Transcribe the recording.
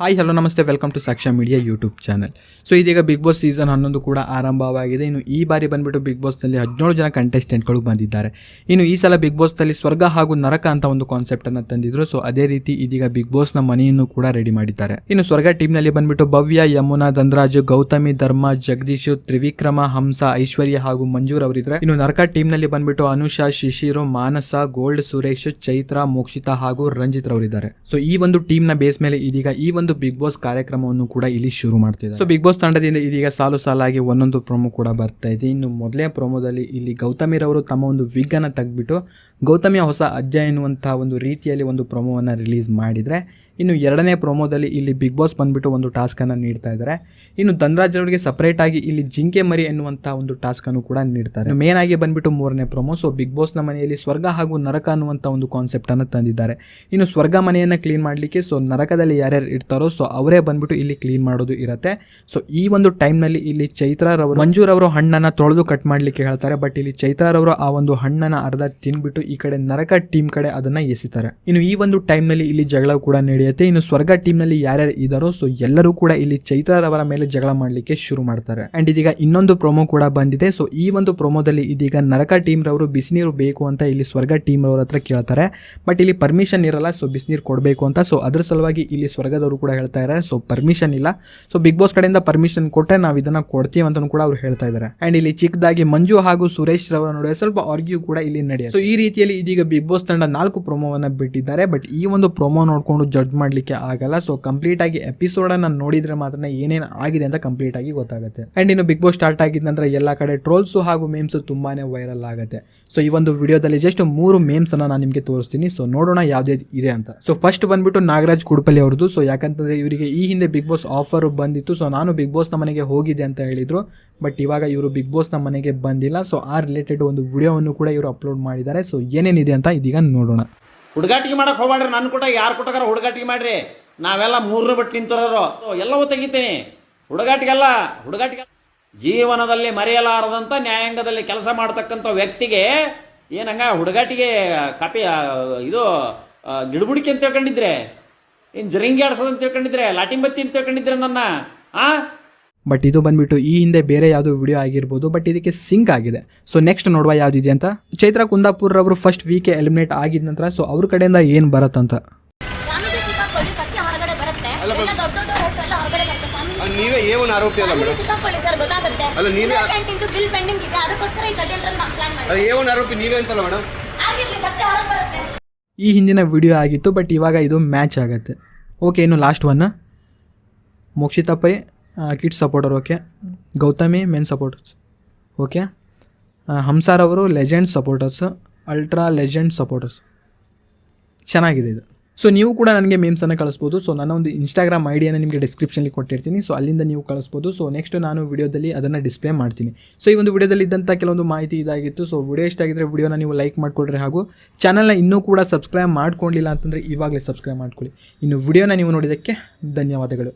Hi hello ನಮಸ್ತೆ. Welcome to Saksha media YouTube channel so ಇದೀಗ Bigg Boss season ಹನ್ನೊಂದು ಕೂಡ ಆರಂಭವಾಗಿದೆ. ಇನ್ನು ಈ ಬಾರಿ ಬಂದ್ಬಿಟ್ಟು ಬಿಗ್ ಬಾಸ್ನಲ್ಲಿ ಹದಿನೇಳು ಜನ ಕಂಟೆಸ್ಟೆಂಟ್ಗಳು ಬಂದಿದ್ದಾರೆ. ಇನ್ನು ಈ ಸಲ ಬಿಗ್ ಬಾಸ್ನಲ್ಲಿ ಸ್ವರ್ಗ ಹಾಗೂ ನರಕ ಅಂತ ಒಂದು ಕಾನ್ಸೆಪ್ಟನ್ನು ತಂದಿದ್ರು. ಸೊ ಅದೇ ರೀತಿ ಇದೀಗ ಬಿಗ್ ಬಾಸ್ನ ಮನೆಯನ್ನು ಕೂಡ ರೆಡಿ ಮಾಡಿದ್ದಾರೆ. ಇನ್ನು ಸ್ವರ್ಗ ಟೀಮ್ನಲ್ಲಿ ಬಂದ್ಬಿಟ್ಟು ಭವ್ಯ, ಯಮುನಾ, ಧನರಾಜ್, ಗೌತಮಿ, ಧರ್ಮ, ಜಗದೀಶ್, ತ್ರಿವಿಕ್ರಮ, ಹಂಸ, ಐಶ್ವರ್ಯ ಹಾಗೂ ಮಂಜೂರ್ ಅವರಿದ್ರೆ, ಇನ್ನು ನರಕ ಟೀಮ್ನಲ್ಲಿ ಬಂದ್ಬಿಟ್ಟು ಅನುಷಾ, ಶಿಶಿರು, ಮಾನಸ, ಗೋಲ್ಡ್, ಸುರೇಶ್, ಚೈತ್ರ, ಮೋಕ್ಷಿತಾ ಹಾಗೂ ರಂಜಿತ್ ರವರಿದ್ದಾರೆ. ಸೊ ಈ ಒಂದು ಟೀಮ್ನ ಬೇಸ್ ಮೇಲೆ ಇದೀಗ ಈ ಬಿಗ್ ಬಾಸ್ ಕಾರ್ಯಕ್ರಮವನ್ನು ಕೂಡ ಇಲ್ಲಿ ಶುರು ಮಾಡ್ತಿದ್ದಾರೆ. ಸೊ ಬಿಗ್ ಬಾಸ್ ತಂಡದಿಂದ ಇದೀಗ ಸಾಲು ಸಾಲಾಗಿ ಒಂದೊಂದು ಪ್ರೊಮೋ ಕೂಡ ಬರ್ತಾ ಇದೆ. ಇನ್ನು ಮೊದಲೇ ಪ್ರೊಮೋದಲ್ಲಿ ಇಲ್ಲಿ ಗೌತಮಿರವರು ತಮ್ಮ ಒಂದು ವಿಗ್ ಅನ್ನು ತೆಗೆದ್ಬಿಟ್ಟು ಗೌತಮಿಯ ಹೊಸ ಅಜ್ಜ ಎನ್ನುವಂತಹ ಒಂದು ರೀತಿಯಲ್ಲಿ ಒಂದು ಪ್ರೊಮೋವನ್ನು ರಿಲೀಸ್ ಮಾಡಿದ್ರೆ ಇನ್ನು ಎರಡನೇ ಪ್ರೊಮೋದಲ್ಲಿ ಇಲ್ಲಿ ಬಿಗ್ ಬಾಸ್ ಬಂದ್ಬಿಟ್ಟು ಒಂದು ಟಾಸ್ಕನ್ನು ನೀಡ್ತಾ ಇದ್ದಾರೆ ಇನ್ನು ಧನರಾಜ್ ಅವರಿಗೆ ಸಪರೇಟ್ ಆಗಿ ಇಲ್ಲಿ ಜಿಂಕೆ ಮರಿ ಎನ್ನುವಂತಹ ಒಂದು ಟಾಸ್ಕ್ ಅನ್ನು ಕೂಡ ನೀಡ್ತಾರೆ. ಮೇನ್ ಆಗಿ ಬಂದ್ಬಿಟ್ಟು ಮೂರನೇ ಪ್ರೊಮೋ ಸೊ ಬಿಗ್ ಬಾಸ್ನ ಮನೆಯಲ್ಲಿ ಸ್ವರ್ಗ ಹಾಗೂ ನರಕ ಅನ್ನುವಂಥ ಒಂದು ಕಾನ್ಸೆಪ್ಟ್ ಅನ್ನು ತಂದಿದ್ದಾರೆ. ಇನ್ನು ಸ್ವರ್ಗ ಮನೆಯನ್ನು ಕ್ಲೀನ್ ಮಾಡ್ಲಿಕ್ಕೆ ಸೊ ನರಕದಲ್ಲಿ ಯಾರ್ಯಾರು ಇರ್ತಾರೋ ಸೊ ಅವರೇ ಬಂದ್ಬಿಟ್ಟು ಇಲ್ಲಿ ಕ್ಲೀನ್ ಮಾಡೋದು ಇರುತ್ತೆ. ಸೊ ಈ ಒಂದು ಟೈಮ್ನಲ್ಲಿ ಇಲ್ಲಿ ಚೈತ್ರರವರು ಮಂಜೂರವರು ಹಣ್ಣನ್ನ ತೊಳೆದು ಕಟ್ ಮಾಡ್ಲಿಕ್ಕೆ ಹೇಳ್ತಾರೆ. ಬಟ್ ಇಲ್ಲಿ ಚೈತ್ರರವರು ಆ ಒಂದು ಹಣ್ಣನ್ನ ಅರ್ಧ ತಿನ್ಬಿಟ್ಟು ಈ ಕಡೆ ನರಕ ಟೀಮ್ ಕಡೆ ಅದನ್ನ ಎಸಿತಾರೆ. ಇನ್ನು ಈ ಒಂದು ಟೈಮ್ನಲ್ಲಿ ಇಲ್ಲಿ ಜಗಳ ಕೂಡ ನಡೆಯುತ್ತೆ. ಇನ್ನು ಸ್ವರ್ಗ ಟೀಮ್ನಲ್ಲಿ ಯಾರ್ಯಾರು ಇದಾರೋ ಸೊ ಎಲ್ಲರೂ ಕೂಡ ಇಲ್ಲಿ ಚೈತ್ರರವರ ಮೇಲೆ ಜಗಳ ಮಾಡ್ಲಿಕ್ಕೆ ಶುರು ಮಾಡ್ತಾರೆ. ಅಂಡ್ ಇದೀಗ ಇನ್ನೊಂದು ಪ್ರೊಮೋ ಕೂಡ ಬಂದಿದೆ. ಸೊ ಈ ಒಂದು ಪ್ರೊಮೋದಲ್ಲಿ ಇದೀಗ ನರಕ ಟೀಮ್ ರವರು ಬಿಸಿನೀರು ಬೇಕು ಅಂತ ಇಲ್ಲಿ ಸ್ವರ್ಗ ಟೀಮ್ ರವರ ಹತ್ರ ಕೇಳ್ತಾರೆ. ಬಟ್ ಇಲ್ಲಿ ಪರ್ಮಿಷನ್ ಇರಲ್ಲ ಸೊ ಬಿಸಿನೀರು ಕೊಡಬೇಕು ಅಂತ. ಸೊ ಅದ್ರ ಸಲುವಾಗಿ ಇಲ್ಲಿ ಸ್ವರ್ಗದವರು ಕೂಡ ಹೇಳ್ತಾ ಇದ್ದಾರೆ ಸೊ ಪರ್ಮಿಷನ್ ಇಲ್ಲ. ಸೊ ಬಿಗ್ ಬಾಸ್ ಕಡೆಯಿಂದ ಪರ್ಮಿಷನ್ ಕೊಟ್ಟರೆ ನಾವು ಇದನ್ನ ಕೊಡ್ತೀವಿ ಅಂತ ಕೂಡ ಅವ್ರು ಹೇಳ್ತಾ ಇದ್ದಾರೆ ಅಂಡ್ ಇಲ್ಲಿ ಚಿಕ್ಕದಾಗಿ ಮಂಜು ಹಾಗೂ ಸುರೇಶ್ ರವರ ನಡುವೆ ಸ್ವಲ್ಪ ಆರ್ಗ್ಯೂ ಕೂಡ ಇಲ್ಲಿ ನಡೆಯುತ್ತೆ. ಸೊ ಈ ರೀತಿಯಲ್ಲಿ ಇದೀಗ ಬಿಗ್ ಬಾಸ್ ತಂಡ ನಾಲ್ಕು ಪ್ರೊಮೋವನ್ನ ಬಿಟ್ಟಿದ್ದಾರೆ. ಬಟ್ ಈ ಒಂದು ಪ್ರೊಮೋ ನೋಡ್ಕೊಂಡು ಜಡ್ಜ್ ಮಾಡ್ಲಿಕ್ಕೆ ಆಗಲ್ಲ. ಸೊ ಕಂಪ್ಲೀಟ್ ಆಗಿ ಎಪಿಸೋಡ್ ಅನ್ನ ನೋಡಿದ್ರೆ ಮಾತ್ರ ಏನೇನು ಆಗಿದೆ ಅಂತ ಕಂಪ್ಲೀಟ್ ಆಗಿ ಗೊತ್ತಾಗುತ್ತೆ. ಅಂಡ್ ಇನ್ನು ಬಿಗ್ ಬಾಸ್ ಸ್ಟಾರ್ಟ್ ಆಗಿದ ನಂತರ ಎಲ್ಲ ಕಡೆ ಟ್ರೋಲ್ಸ್ ಹಾಗೂ ಮೇಮ್ಸು ತುಂಬಾನೇ ವೈರಲ್ ಆಗುತ್ತೆ. ಸೊ ಈ ಒಂದು ವಿಡಿಯೋದಲ್ಲಿ ಜಸ್ಟ್ ಮೂರು ಮೇಮ್ಸ್ ಅನ್ನ ನಾನು ನಿಮಗೆ ತೋರಿಸ್ತೀನಿ. ಸೊ ನೋಡೋಣ ಯಾವ್ದು ಇದೆ ಅಂತ. ಸೊ ಫಸ್ಟ್ ಬಂದ್ಬಿಟ್ಟು ನಾಗರಾಜ್ ಕುಡ್ಪಲ್ಲಿ ಅವ್ರದ್ದು. ಸೊ ಯಾಕಂತಂದ್ರೆ ಇವರಿಗೆ ಈ ಹಿಂದೆ ಬಿಗ್ ಬಾಸ್ ಆಫರ್ ಬಂದಿತ್ತು. ಸೊ ನಾನು ಬಿಗ್ ಬಾಸ್ನ ಮನೆಗೆ ಹೋಗಿದೆ ಅಂತ ಹೇಳಿದ್ರು. ಬಟ್ ಇವಾಗ ಇವರು ಬಿಗ್ ಬಾಸ್ನ ಮನೆಗೆ ಬಂದಿಲ್ಲ. ಸೊ ಆ ರಿಲೇಟೆಡ್ ಒಂದು ವಿಡಿಯೋವನ್ನು ಕೂಡ ಇವರು ಅಪ್ಲೋಡ್ ಮಾಡಿದ್ದಾರೆ. ಸೊ ಏನೇನಿದೆ ಅಂತ ಇದೀಗ ನೋಡೋಣ. ಹುಡುಗಾಟಿಗೆ ಮಾಡಕ್ ಹೋಗ್ಬೇಡ್ರಿ ನನ್ನ ಕೂಟ, ಯಾರು ಕೊಟ್ಟಾರ ಹುಡುಗಾಟಿಗೆ ಮಾಡ್ರಿ? ನಾವೆಲ್ಲ ಮೂರು ಬಿಟ್ಟು ನಿಂತಿರೋರು. ಎಲ್ಲವೂ ತೆಗಿತೀನಿ. ಹುಡುಗಾಟಿಗೆಲ್ಲ ಹುಡುಗಾಟಿಗೆ ಜೀವನದಲ್ಲಿ ಮರೆಯಲಾರದಂತ ನ್ಯಾಯಾಂಗದಲ್ಲಿ ಕೆಲಸ ಮಾಡ್ತಕ್ಕಂಥ ವ್ಯಕ್ತಿಗೆ ಏನಂಗ ಹುಡುಗಾಟಿಗೆ ಕಾಪಿ ಇದು ಗಿಡಬುಡಿಕೆ ಅಂತ ತಿಳ್ಕೊಂಡಿದ್ರೆ? ಏನು ಜರಿಂಗಿ ಆಡ್ಸೋದು ಅಂತ ತಿಳ್ಕೊಂಡಿದ್ರೆ? ಲಾಟಿಂಗ್ ಬತ್ತಿ ಅಂತ ತಿಳ್ಕೊಂಡಿದ್ರೆ ನನ್ನ? ಆ? ಬಟ್ ಇದು ಬಂದ್ಬಿಟ್ಟು ಈ ಹಿಂದೆ ಬೇರೆ ಯಾವುದೋ ವಿಡಿಯೋ ಆಗಿರ್ಬೋದು ಬಟ್ ಇದಕ್ಕೆ ಸಿಂಕ್ ಆಗಿದೆ. ಸೊ ನೆಕ್ಸ್ಟ್ ನೋಡುವ ಯಾವ್ದಿದೆ ಅಂತ. ಚೈತ್ರ ಕುಂದಾಪುರ್ ಅವರು ಫಸ್ಟ್ ವೀಕೆ ಎಲಿಮಿನೇಟ್ ಆಗಿದ ನಂತರ ಸೊ ಅವ್ರ ಕಡೆಯಿಂದ ಏನು ಬರತ್ತಂತ? ಸ್ವಾಮೀಜಿ ಸಿಕ್ಕಾಕೊಳ್ಳಿ ಸತ್ಯ ಹೊರಗಡೆ ಬರುತ್ತೆ. ಎಲ್ಲ ದೊಡ್ಡ ದೊಡ್ಡ ಹೆಸರೆಲ್ಲ ಹೊರಗಡೆ ಬರುತ್ತೆ ನೀವೇ ಏ ಒಂದು ಆರೋಪಿ ಅಲ್ಲ ಮೇಡಮ್ ಸಿಕ್ಕಾಕೊಳ್ಳಿ ಸರ್ ಗೊತ್ತಾಗುತ್ತೆ. ಅಲ್ಲ, ನೀವೇ- ಕ್ಯಾಂಟೀನ್ದು ಬಿಲ್ ಪೆಂಡಿಂಗ್ ಇದೆ. ಅದಕ್ಕೋಸ್ಕರ ಈ ಷಡ್ಯಂತ್ರ ಪ್ಲಾನ್ ಮಾಡಿ ಅದು ಏ ಆರೋಪಿ ನೀವೇ ಅಂತಲ್ಲ ಮೇಡಮ್? ಆಗಿರ್ಲಿ ಸತ್ಯ ಹೊರಗೆ ಬರುತ್ತೆ. ಈ ಹಿಂದಿನ ವಿಡಿಯೋ ಆಗಿತ್ತು ಬಟ್ ಇವಾಗ ಇದು ಮ್ಯಾಚ್ ಆಗುತ್ತೆ. ಓಕೆ ಇನ್ನು last one Mokshitha Pai kids supporter okay Gautami men supporters okay ಹಂಸಾರ್ ಅವರು legend supporters ultra legend supporters ಚೆನ್ನಾಗಿದೆ ಇದು. ಸೊ ನೀವು ಕೂಡ ನನಗೆ ಮೇಮ್ಸನ್ನು ಕಳಿಸ್ಬೋದು. ಸೊ ನನ್ನ ಒಂದು ಇನ್ಸ್ಟಾಗ್ರಾಮ್ ಐಡಿಯನ್ನು ನಿಮಗೆ ಡಿಸ್ಕ್ರಿಪ್ಷನಲ್ಲಿ ಕೊಟ್ಟಿರ್ತೀನಿ. ಸೊ ಅಲ್ಲಿಂದ ನೀವು ಕಳಿಸ್ಬೋದು. ಸೊ ನೆಕ್ಸ್ಟ್ ನಾನು ವಿಡಿಯೋದಲ್ಲಿ ಅದನ್ನು ಡಿಸ್ಪ್ಲೇ ಮಾಡ್ತೀನಿ. ಸೊ ಈ ಒಂದು ವಿಡಿಯೋದಲ್ಲಿ ಇದ್ದಂಥ ಕೆಲವೊಂದು ಮಾಹಿತಿ ಇದಾಗಿತ್ತು. ಸೊ ವಿಡಿಯೋ ಇಷ್ಟ ಆಗಿದ್ರೆ ವಿಡಿಯೋನ ನೀವು ಲೈಕ್ ಮಾಡ್ಕೊಳ್ರಿ ಹಾಗೂ ಚಾನಲ್ನ ಇನ್ನೂ ಕೂಡ ಸಬ್ಸ್ಕ್ರೈಬ್ ಮಾಡ್ಕೊಂಡಿಲ್ಲ ಅಂತಂದರೆ ಇವಾಗಲೇ ಸಬ್ಸ್ಕ್ರೈಬ್ ಮಾಡ್ಕೊಳ್ಳಿ. ಇನ್ನು ವಿಡಿಯೋನ ನೀವು ನೋಡಿದ್ದಕ್ಕೆ ಧನ್ಯವಾದಗಳು.